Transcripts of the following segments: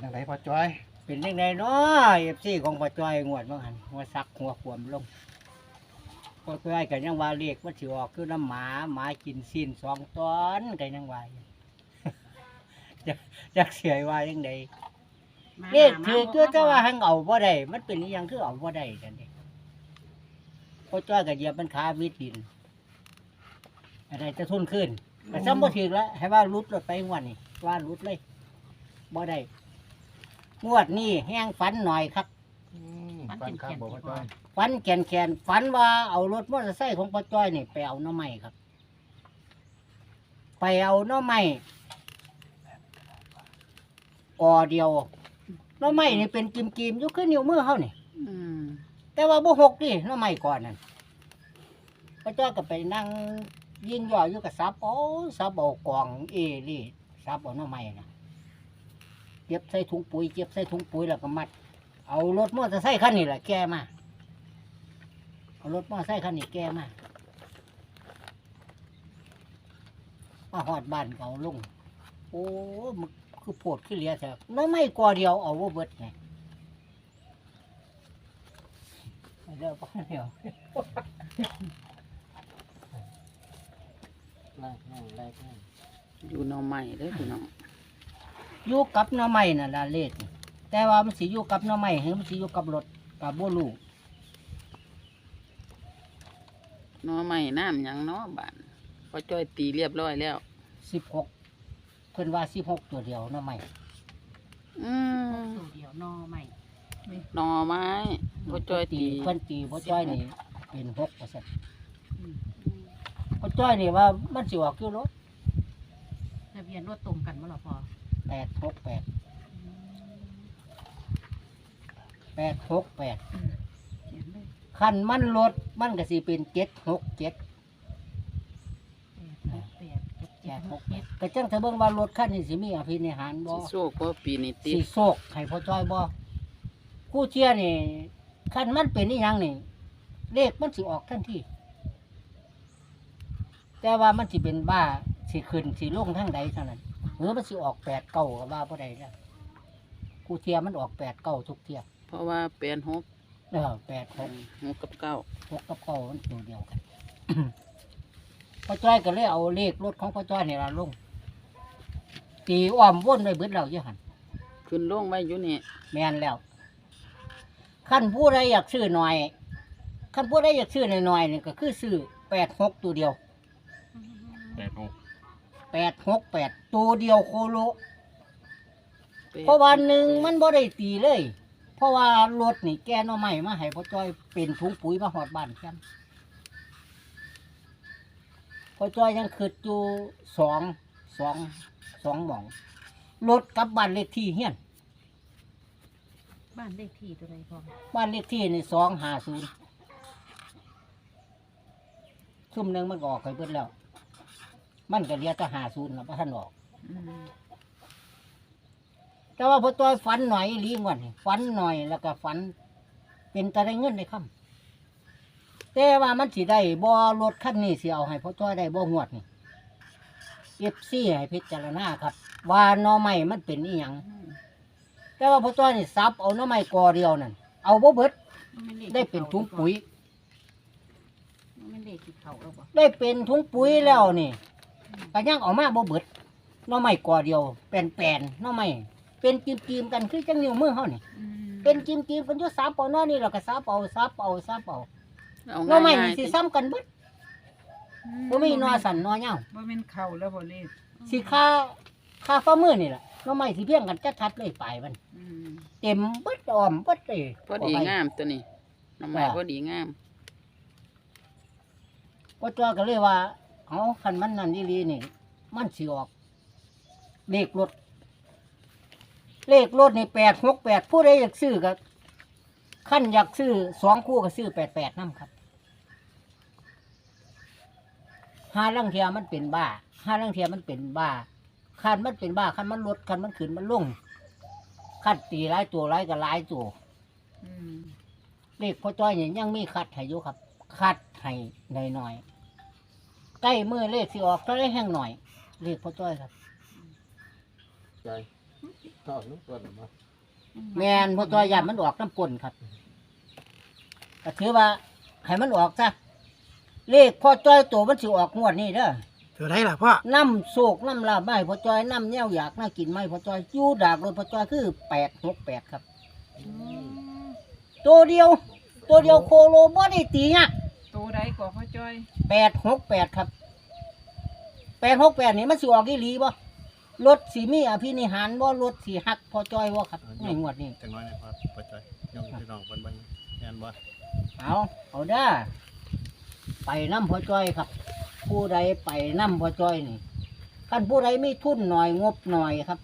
จังไดพอจอย เป็นยังไงเนาะเอฟซีของพ่อจ้อยงวดว่าหันหัวซักหัวขวมลงพ่อจ้อยกันยังว่าเรียกว่าสิออกคือน้ำหมาหมากินซีนสองตอนกันยังว่าอยู่จักจักเสียว่ายังไงเรียกคือคือจะว่าหังเอาบ่ได้มันเป็นอหยังคือเอาบ่ได้กันนี่พ่อจ้อยก็เหยียบมันขาวิดดิน อะไรจะทุนขึ้นแต่ซ้ำบ่ถึงแล้วให้ว่ารุดรถไปงวดนี่ว่ารุดเลยบ่ได้ งวดนี้แห้งฝันหน่อยครับ อืมฟันข้างบอกพอจอยฝันแขนแขนฝันว่าเอารถมอเตอร์ไซค์ของป้าจ้อยนี่ไปเอาหน้อไม้ครับ ไปเอาหน้อไม้กอเดียวหน้อไม้นี่เป็นกิมกิมๆอยุขึ้นนิ้วมือเขานี่ อืมแต่ว่าบ่หกนี่หน้อไม้ก่อนนั่นป้าจ้อยก็ไปนั่งยิงย่ออยู่กับซับโอ้ซับเอากองเอรี่ซับเอาหน้อไม้นะ เก็บใส่ถุงปุ๋ยเก็บใส่ถุงปุ๋ยแล้วก็มัด เอารถมอเตอร์ไซค์คันนี้แหละแกมาเอารถมอไซค์คันนี้แกมามาหอดบ้านเขาลงโอ้มันคือโพดคือเหลียแท้น้อไม่กว่าเดียวเอาว่าเบิดไงไปเลิกป้าเดียวไล่แห้งไล่แห้งอยู่นอใหม่เด้อพี่น้อง อยู่กับหน้อไม้น่ะละเลขนี่แต่ว่ามันสิอยู่กับหน้อไม้หรือมันสิอยู่กับรถกับโบลูหนอใหม่น้ำหยังเนาะบ้านพอจ้อยตีเรียบร้อยแล้ว สิบหกเพิ่นว่าสิบหกตัวเดียวหน้อไม้อืมสูตรเดียวนอใหม่หนอไม้พอจ้อยตีเพิ่นตีพ่อจ้อยนี่เป็นหกเปอร์เซ็นต์พ่อจ้อยนี่ว่ามันสิออกคือรถทะเบียนรถตรงกันบ่หรอพอ แปดหกแปดแปดหกแปดเขียนเลยคันมันรถมันก็สิเป็นเจ็ดหกเจ็ดแปดหกแปดเจ็ดแปเจ็ดดหหกกเจ็ดก็จังเธอเบิ่งว่ารถคันนี้สิมีอภินิหารบ่สิโซกว่าปีนี้ติสิดโศกให้พ่อจ้อยบ่คู่เชียร์นี่คันมันเป็นนี่ยังนี่เลขมันสิออกทันทีแต่ว่ามันสิเป็นบ้าสิขึ้นสิลงทางใดเท่านั้น หรือมันสิออกแปดเก้าก็ว่าบ่ได้แล้วคู่เชียร์มันออกแปดเก้าทุกเที่ยเพราะว่าแปดหกเออแปดหกหกกับเก้าหกกับเก้ามันตัวเดียวกัน พ่อจ้อยก็เลยเอาเลขรถของพ่อจ้อยนี่ละลงตีอ้อมวนไปเบิดเราอยู่หันขึ้นลงไว้อยู่นี่แม่นแล้วขั้นผู้ใดอยากซื้อหน่อยขั้นผู้ใดอยากซื้อหน่อยๆนี่ก็คือซื้อแปดหกตัวเดียว แปดหก แปดหกแปดตัวเดียวโคโลแปดเพราะวันหนึ่งมันบ่ได้ตีเลย เพราะว่ารถนี่แกหน่อใหม่มาให้พ่อจ้อยเป็นถุงปุ๋ยมาหอดบ้านกันพ่อจ้อยยังคืดอยู่สองสองสองหมองรถกับบ้านเลขที่เฮียนบ้านเลขที่ตัวใดพอบ้านเลขที่นี่สองห้าศูนย์ซุ่มหนึ่งมันก็ออกไปเบิดแล้ว มันก็เหลียแต่ห้าศูนย์แล้วพระท่านออกอืมแต่ว่าพอตัวฝันหน่อยอีหลีงวันนี้ฝันหน่อยแล้วก็ฝัน เป็นตะได้เงินในคำแต่ว่ามันสิได้บ่รถคันนี้สิเอาให้พ่อจ้อยได้บ่งวดนี่เอฟซีให้พิจารณาครับ ว่าหน่อไม้มันเป็นอีหยังแต่ว่าพ่อจ้อยนี่ซับเอาหน่อไม้กอเดียวนั่นเอาบ่เบิดมันม่ลขได้เป็นถุงปุ๋ยมันไม่เลขที่เขาแล้วบ่ได้เป็นถุงปุ๋ยแล้วนี่ ก็ยังเออกมาบ่เบิดหน่อไม้กอเดียวแป่นๆหน่อไม้เป็นจิมๆกันคือจังนิ้วมือเฮานี่อืมเป็นจิมจิมๆกันอยู่สามเป่าน้อนี่เราก็สามเป่าสามเป่าสามเป่าเอาน้อไม่ง่ายนี่ๆสิติซ้ำกันเบิดบ่มีนอสันนอเงาบ่แม่นเข้าแล้วบ่เลขสิค่าค่าฟ้ามือนี่แหละน้อไม่สิเพียงกันชัดๆเลยปลายมันอืมเต็มเบิดอ้อมเบิดเลยพอดีงามตัวนี้หน้ำใหม่พอดีงามก็ตัวก็เลยว่า เอาคันมันนั่นนี่ลีนี่ มันสิออก เลขรถ เลขรถนี่แปดหกแปดผู้ใดอยากซื้อก็ขั้นอยากซื้อสองคู่ก็ซื้อแปดแปดนั่ครับห้าลังเทียมันเป็นบ้าห้าลังเทียมันเป็นบ้าคันมันเป็นบ้าคันมันลดคันมันขึ้นมันลงคันตีหลายตัวหลายก็หลายตัวอืมเลขพ่อจ้อยเนี่ยยังมีคัดให้อยู่ครับคัดให้หน่อยหน่อยๆ ใกล้มือเลขสิออกก็ได้แห้งหน่อยเลขพ่อจ้อยครับใจต่อลูกตัวมาแมนพ่อจ้อยยันมันออกน้ำกลนครับก็ถือว่าให้มันออกซะเลขพ่อจ้อยตัวมันสิออกงวดนี้เด้อเท่าไรล่ะพ่อน้ำโศกน้ำลาบไม่พ่อจ้อยน้ำเนี้ยวอยากน่ากินไหมพ่อจ้อยยูดากรถพ่อจ้อยคือแปดหกแปดครับ ตัวเดียว ตัวเดียวโคโลบ่ได้ตีเนี่ยตัว ใดก่อพ่อจ้อยแปดหกแปดครับแปดหกแปดนี่มันสิออกอีหลีบ่รถสีมีอภินิหารบ่รถสีหักพ่อจ้อยบ่ครับในงวดนี้จังน้อยนะครับปัจจัยยกพี่น้องเพิ่นเบิ่งแม่นบ่เอาเอาเด้อไปน้ำพ่อจ้อยครับ ผู้ใดไปน้ำพ่อจ้อยนี่ท่านผู้ใดมีทุนหน่อยงบหน่อยครับ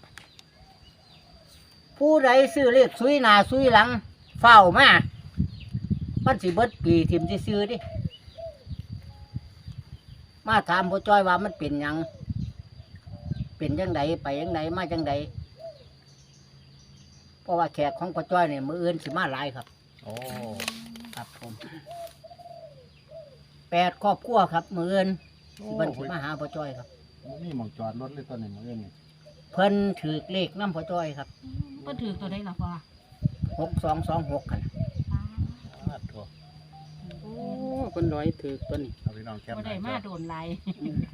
ผู้ใดซื้อเลขซุยหนาซุยหลัง เฝ้ามามันสิเบิดปีทิมสิซื้อๆดิ มาถามพ่อจ้อยว่ามันเป็นหยัง เป็นยังไงไปยังไงมาจังไดเพราะว่าแขกของพ่อจ้อยเนี่ยมืออื่นสิมาหลายครับ โอ้ครับผมแปดครอบครัวครับ มืออื่นโอ้สิเพิ่นสิมาหาพ่อจ้อยครับ นี่หมองจอดรถเลยตอนนี้มื้อนี้เพิ่นถือเลขน้ำพ่อจ้อยครับก็ถือตัวได้ละพ่อหกสองสองหกกันอ่าทั่วโอ้เพิ่นร้อยถือตัวนี้เอา พี่น้องแคปก็หน้ได้จอมาโดนไหลาย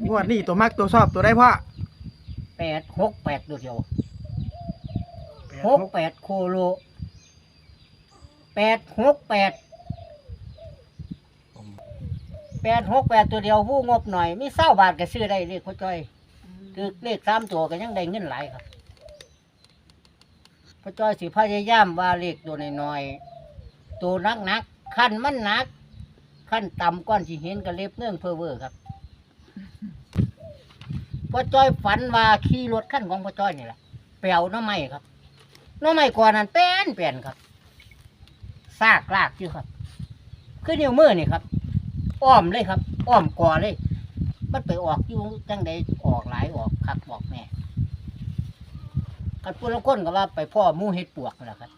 งวดนี้ตัวมักตัวชอบตัวได้พ่อแปดหกแปดตัวเดียวแปดหกหกแปดโคโลแปดหกแปดแปดหกแปดตัวเดียวผู้งบหน่อยมีเศร้าบาทก็ซื้อได้เลขพ่อจ้อยคือเลขสามตัวก็ยังได้เงินหลายครับพ่อจ้อยสิพยายามว่าเลขตัวน้อยๆตัวนักนักๆขั้นมันหนัก ขั้นต่ำก้อนสิเห็นก็เล็บเนื่องเพอเวอร์ครับพ่อจ้อยฝันว่าขี่รถขั้นของพ่อจ้อยนี่แหละไปเอาหน้ำไม้ครับน้ำไม้ก่อนนั้นเป็นเปลี่ยนครับซากลากอยู่ครับคือนิ้วมือนี่ครับอ้อมเลยครับ อ้อมก่อเลย มันไปออกอยู่จังใดออกหลายออกคักบอกแม่กันปุละคนก็ว่าไปพ่อมูเห็ดปวกนั่นแหละครับ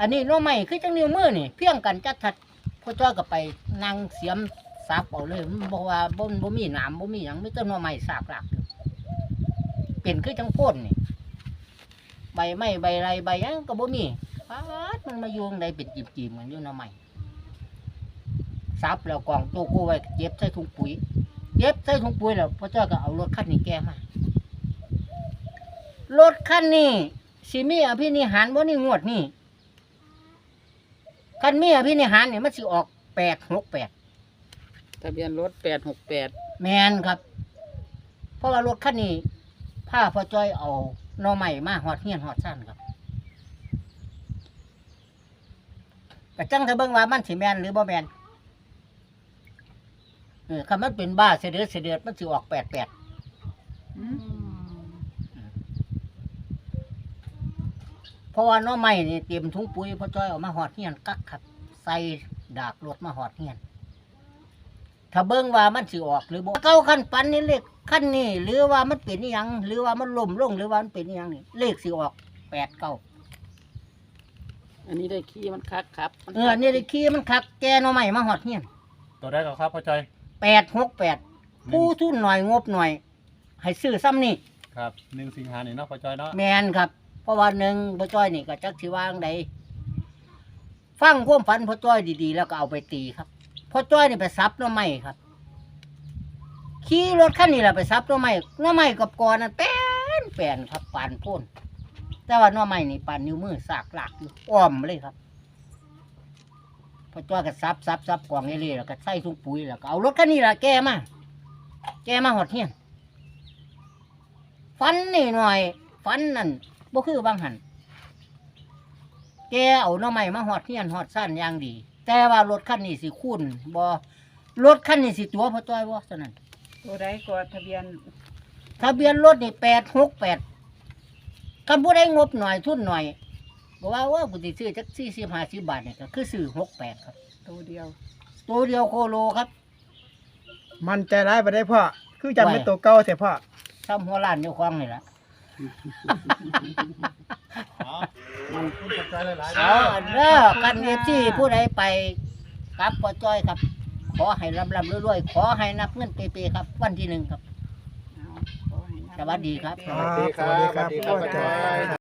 อันนี้น้อไม่คือจังนิ้วมือนี่ เพียงกันจัดทัด พ่อจ้อยก็ไปนั่งเสียมสับเอาเลยมันบอกว่าบ่บ่มีหนามบ่มีหยังไมีแต่หน้อไม้สากหลักอยู่เป็นคือจังโพ่นนี่ใบไม้ใบไรใบหยังก็บ่มีฟาดมันมาอยู่จั่งใดเป็นจีบๆเหมือนอยู่หน้อไม้ซับแล้วกองโตกู้ไว้เย็บใส่ถุงปุ๋ยเย็บใส่ถุงปุ๋ยแล้วพ่อจ้อยก็เอารถคันนี้แกมารถคันนี้สิมีอภินิหารบ่นี่งวดนี่ คันมีอภินิหารเนี่ยมันสิออกแปดหกแปดทะเบียนรถแปดหกแปดแมนครับ เพราะว่ารถคันนี้ผ้าพ่อจ้อยเอาหน่อใหม่มาหอดเฮียนหอดสั้นครับกระจังจะเบิ่งว่ามันสิแมนหรือบ่แมนเออคำมันเป็นบ้าเสด็จเสด็จมันสิออกแปดแปด อืม เพราะว่าหน้อไม้นี่เตรียมถุงปุ๋ยพ่อจ้อยเอามาหอดเฮียนกักครับ ใส่ดากรถมาหอดเฮียน ถ้าเบิ่งว่ามันสิออกหรือบ่เก้าขั้นปันนี่เลขขั้นนี้หรือว่ามันเป็นอหยัง หรือว่ามันล่มลงหรือว่ามันเป็นอหยังนี่เลขสิออกแปดเก้าอันนี้ได้ขี้มันคักครับมัเออนี่ได้ขี้มันคักแกหน้อไม้มาหอดเฮียนตัวได้ก็ครับพ่อจอยแปดหกแปดผู้ทุนหน่อยงบหน่อย ให้ซื้อซ้ำนี่ครับหนึ่งสิงหานี่เนาะพ่อจอยเนาะแมนครับ เพราะว่าหนึ่งพ่อจ้อยนี่ก็จักสิว่างใดฟังความฝันพ่อจ้อยดีๆ แล้วก็เอาไปตีครับพ่อจ้อยนี่ไปซับน้อไม้ครับขี่รถคันนี้แหละไปซับน้อไม้น้อไม้กับกอนั่นแป้นแป้นครับปานพ่นแต่ว่าน้อไม้นี่ปานนิ้วมือสากหลักอยู่อ้อมเลยครับพ่อจ้อยก็ซับซับซับกองเรื่อยๆแล้วก็ใส่ถุงปุ๋ยแล้วก็เอารถคันนี้แหละแกมาแกมาหอดเฮียนฟันนี่หน่อยฟันนั่น บ่คือบางหันแกเอาหน้อไม้มาหอดเฮียนหอดสั้นอย่างดี แต่ว่ารถคันนี้สิคุ้นบ่รถคันนี้สิตัวพ่อจ้อยบ่เท่านั้นตัวใดก่อทะเบียน ทะเบียนรถนี่แปดหกแปดคำพูดได้งบหน่อยทุนหน่อยบอกว่าว่ากูติซื้อจักสี่สิบห้าสิบบาทเนี่ยก็คือซื้อหกแปดครับ ตัวเดียว ตัวเดียวโคโลครับมันใจร้ายไปได้พ่อคือจำเป็นตัวเก่าแต่พ่อทำหัวล้านเดียวคลองนี่แหละ เออจอยหลายๆเอาอันเด้อกันเอฟซีผู้ใดไปครับปอจอยครับ ขอให้ลำลำรวยๆขอให้นับเงินเปๆครับ วันที่หนึ่งครับ สวัสดีครับ สวัสดีครับครับ สวัสดีครับ